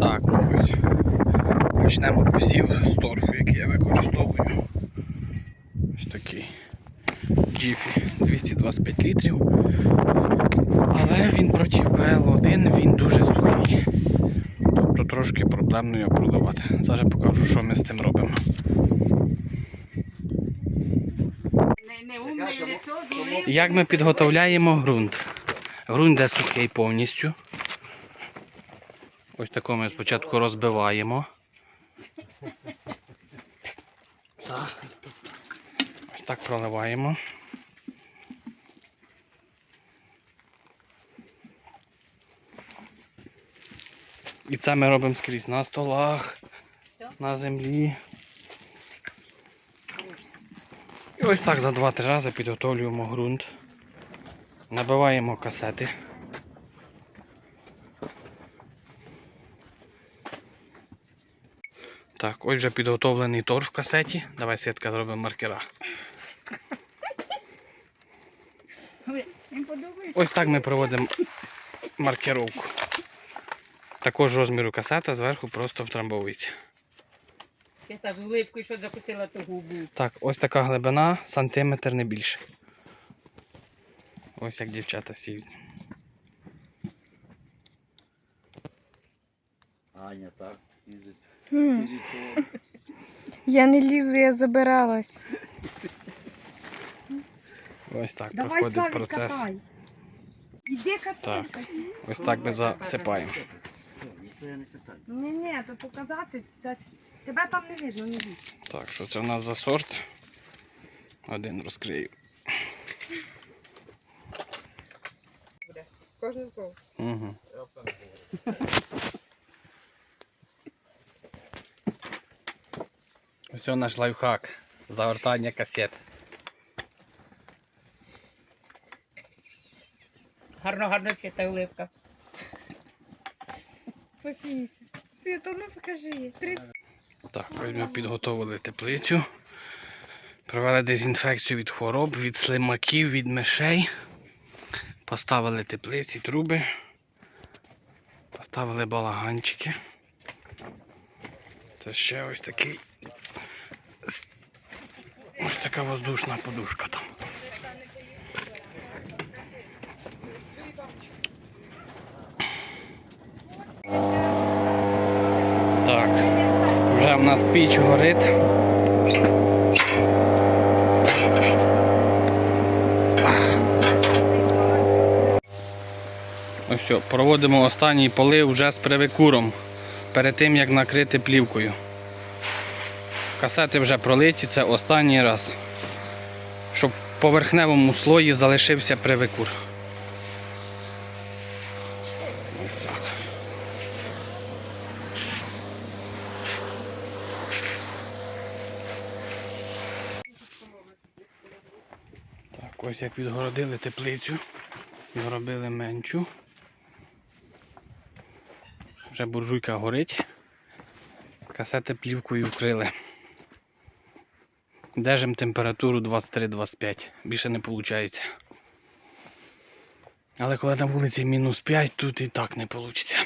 Так, ось. Почнемо посів з торфу, який я використовую. Ось такий Jiffy 225 літрів. Але він проти ПЛ1 він дуже сухий. Тобто трошки проблемно його проливати. Зараз покажу, що ми з цим робимо. Як ми підготовляємо ґрунт? Ґрунт йде сухий повністю. Ось тако ми спочатку розбиваємо. Ось так проливаємо. І це ми робимо скрізь на столах, на землі. І ось так за 2-3 рази підготовлюємо ґрунт. Набиваємо касети. Так, ось вже підготовлений торф в касеті. Давай Світка зробимо маркера. Ось так ми проводимо маркировку. Також розміру касета зверху просто втрамбовується. Я та з улипкою, що закусила ту губу. Так, ось така глибина, сантиметр не більше. Ось як дівчата сіють. Аня так їздить. Я не лізу, я забиралась. Ось так Давай, проходить Славік, процес. катай. Іди катай. Так, ось так ми засипаємо. Ніхто не читаю. Ні, ні, то показати, це ж- тебе там не видно, не більше. Так, що це в нас за сорт? Один розкрию. Кожне слово. Угу. Ось наш лайфхак. Загортання касет. Гарно, гарно читай улипка. Посмійся. Світо, ну покажи. Три... Так, ось ми підготовили теплицю. Провели дезінфекцію від хвороб, від слимаків, від мишей. Поставили теплиці, труби. Поставили балаганчики. Це ще ось такий. Така воздушна подушка там. Так, вже в нас піч горить. Ось все, проводимо останній полив вже з привикуром, перед тим як накрити плівкою. Касети вже пролиті, це останній раз. Щоб в поверхневому слої залишився привикур. Так. Ось як відгородили теплицю, зробили меншу. Вже буржуйка горить. Касети плівкою вкрили. Держимо температуру 23-25, більше не виходить. Але коли на вулиці мінус 5, тут і так не вийде.